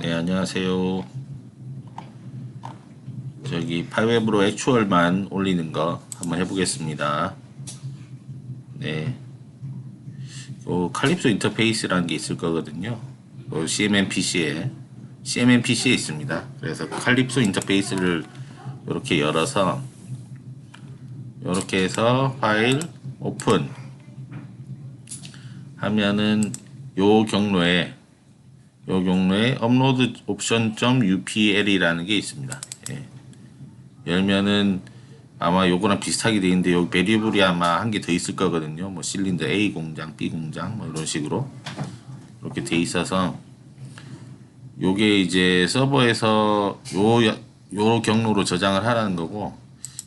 네, 안녕하세요. 저기 파이웹으로 액추얼만 올리는 거 한번 해보겠습니다. 네. 요 칼립소 인터페이스라는 게 있을 거거든요. 요 CMMPC에 CMMPC에 있습니다. 그래서 칼립소 인터페이스를 이렇게 열어서 이렇게 해서 파일 오픈 하면은 요 경로에 요 경로에 업로드 옵션 .upl이라는 게 있습니다. 예. 열면은 아마 요거랑 비슷하게 돼 있는데 여기 베리블이 아마 한 개 더 있을 거거든요. 뭐 실린더 A 공장, B 공장 뭐 이런 식으로 이렇게 돼 있어서 요게 이제 서버에서 요 요 경로로 저장을 하라는 거고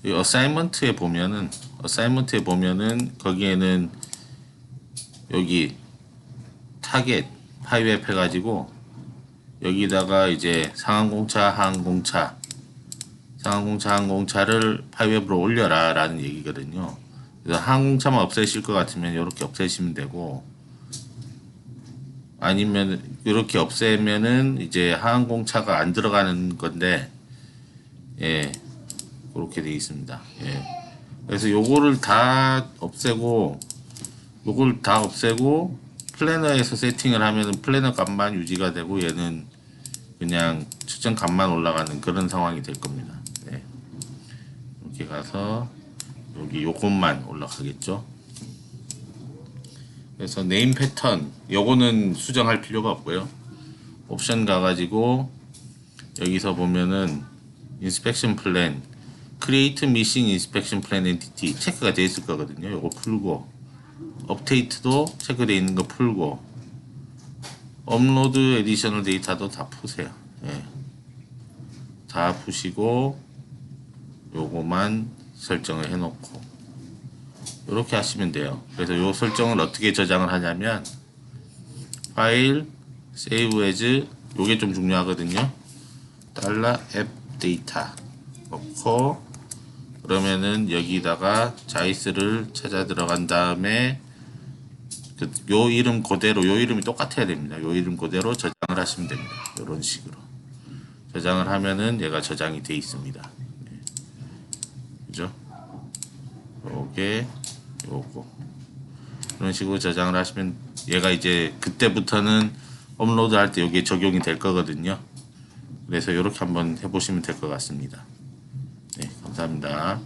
이 어사이먼트에 보면은 어사이먼트에 보면은 거기에는 여기 타겟 파이웹 해가지고 여기다가 이제 상항공차 항공차 상항공차 항공차를 파이웹으로 올려라 라는 얘기거든요. 그래서 항공차만 없애실 것 같으면 이렇게 없애시면 되고 아니면 이렇게 없애면은 이제 항공차가 안 들어가는 건데 예 그렇게 돼 있습니다. 예. 그래서 요거를 다 없애고 요걸 다 없애고 플래너에서 세팅을 하면은 플래너 값만 유지가 되고 얘는 그냥 측정 값만 올라가는 그런 상황이 될 겁니다. 네. 이렇게 가서 여기 요것만 올라가겠죠. 그래서 네임 패턴 요거는 수정할 필요가 없고요. 옵션 가가지고 여기서 보면은 인스펙션 플랜 크리에이트 미싱 인스펙션 플랜 엔티티 체크가 돼 있을 거거든요. 요거 풀고 업데이트도 체크되어 있는 거 풀고 업로드 에디셔널 데이터도 다 푸세요. 예. 다 푸시고 요거만 설정을 해 놓고 이렇게 하시면 돼요. 그래서 요 설정을 어떻게 저장을 하냐면 파일 save as 요게 좀 중요하거든요. 달러 앱 데이터 넣고 그러면은 여기다가 자이스를 찾아 들어간 다음에 그 요 이름 그대로 요 이름이 똑같아야 됩니다. 요 이름 그대로 저장을 하시면 됩니다. 이런 식으로 저장을 하면은 얘가 저장이 돼 있습니다. 네. 그죠? 요게 요거 이런 식으로 저장을 하시면 얘가 이제 그때부터는 업로드 할 때 여기에 적용이 될 거거든요. 그래서 이렇게 한번 해보시면 될 것 같습니다. 네, 감사합니다.